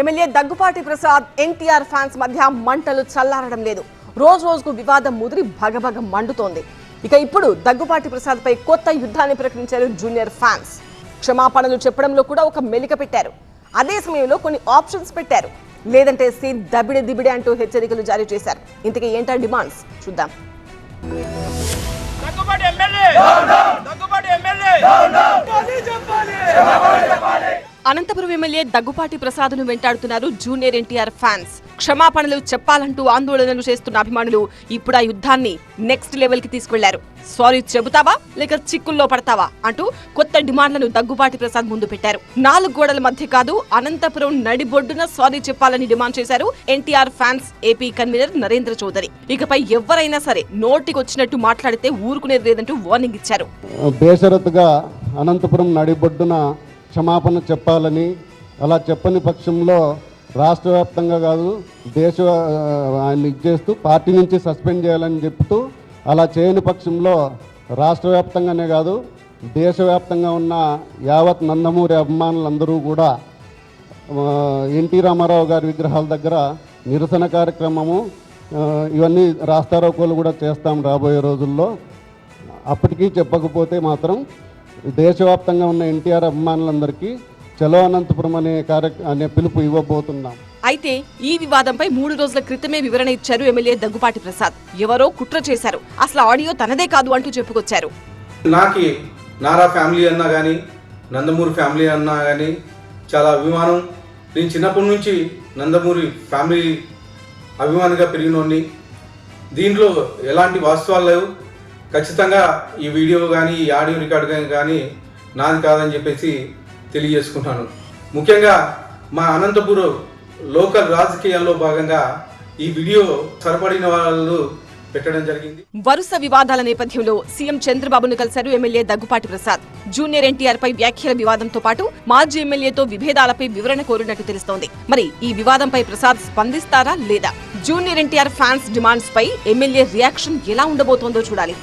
MLA Daggupati Prasad NTR fans మధ్య మంటలు చల్లారడం లేదు. రోజు రోజుకు వివాదం ముదిరి భగభగ మండుతోంది. ఇక ఇప్పుడు దగ్గుపాటి ప్రసాద్ పై కొత్త యుద్ధాన్ని ప్రకటించారు జూనియర్ ఫ్యాన్స్. క్షమాపణలు చెప్పడంలో కూడా ఒక మెలిక పెట్టారు. అదే సమయంలో కొన్ని ఆప్షన్స్ పెట్టారు. లేదంటే సీన్ దబిడి దిబిడి అంటూ హెచ్చరికలు జారీ చేశారు. ఇంతకీ ఏంటా డిమాండ్స్? చూద్దాం. Daggubati MLA! Daggubati MLA! Anantapuram MLA Daggupati ప్రసాద్ను వెంటాడుతున్నారు జూనియర్ ఎన్టీఆర్ ఫ్యాన్స్. క్షమాపణలు చెప్పాలంటూ ఆందోళనలు చేస్తున్న అభిమానులు ఇప్పుడు ఆ యుద్ధాన్ని నెక్స్ట్ లెవెల్కి తీసుకెళ్ళారు. సారీ చెబుతావా? లేక చిక్కుల్లో పడతావా? అంటూ కొత్త డిమాండ్లను దగ్గుబాటి ప్రసాద్ ముందు పెట్టారు. నాలుగు గోడల మధ్య కాదు అనంతపురం నడిబొడ్డున సారీ చెప్పాలని డిమాండ్ చేశారు NTR fans AP convener Narendra Chowdary. ఇకపై ఎవరైనా సరే నోటికొచ్చినట్టు మాట్లాడితే ఊరుకునేది లేదంటూ వార్నింగ్ ఇచ్చారు. అనంతపురం నడిబొడ్డున క్షమాపణ చెప్పాలని అలా చెప్పని పక్షంలో రాష్ట్ర వ్యాప్తంగా కాదు దేశ ఆయన ఇచ్చేస్తూ పార్టీ నుంచి సస్పెండ్ చేయాలని చెప్తూ అలా చేయని పక్షంలో రాష్ట్ర వ్యాప్తంగానే కాదు దేశవ్యాప్తంగా ఉన్న యావత్ నందమూరి అభిమానులందరూ కూడా ఎన్టీ రామారావు గారి విగ్రహాల దగ్గర నిరసన కార్యక్రమము ఇవన్నీ రాస్తారోకోలు కూడా చేస్తాం రాబోయే రోజుల్లో. అప్పటికీ చెప్పకపోతే మాత్రం దేశవ్యాప్తంగా ఉన్న ఎన్టీఆర్ అభిమానులందరికీ చలో అనంతపురం అనే కార్య అనే పిలుపు ఇవ్వబోతున్నాం. అయితే ఈ వివాదంపై మూడు రోజుల క్రితమే వివరణ ఇచ్చారు ఎమ్మెల్యే దగ్గుపాటి ప్రసాద్. ఎవరో కుట్ర చేశారు. అసలు ఆడియో తనదే కాదు అంటూ చెప్పుకొచ్చారు. నాకి నారా ఫ్యామిలీ అన్నా కానీ నందమూరి ఫ్యామిలీ అన్నా కానీ చాలా అభిమానం. నేను చిన్నప్పటి నుంచి నందమూరి ఫ్యామిలీ అభిమానిగా పెరిగినోడిని. దీంట్లో ఎలాంటి వాస్తవాలు లేవు. ఖచ్చితంగా ఈ వీడియో కానీ ఈ ఆడియో రికార్డ్ కానీ నాది కాదని చెప్పేసి తెలియజేసుకుంటాను ముఖ్యంగా మా అనంతపురం లోకల్ రాజకీయాల్లో భాగంగా ఈ వీడియో సరిపడిన వాళ్ళు పెట్టడం జరిగింది. వరుస వివాదాల నేపథ్యంలో సీఎం చంద్రబాబును కలిశారు MLA Daggupati Prasad. Junior NTR పై వ్యాఖ్యల వివాదంతో పాటు మాజీ ఎమ్మెల్యేతో విభేదాలపై వివరణ కోరినట్టు తెలుస్తోంది. మరి ఈ వివాదంపై ప్రసాద్ స్పందిస్తారా లేదా? జూనియర్ ఎన్టీఆర్ ఫ్యాన్స్ డిమాండ్స్ పై ఎమ్మెల్యే రియాక్షన్ ఎలా ఉండబోతోందో చూడాలి.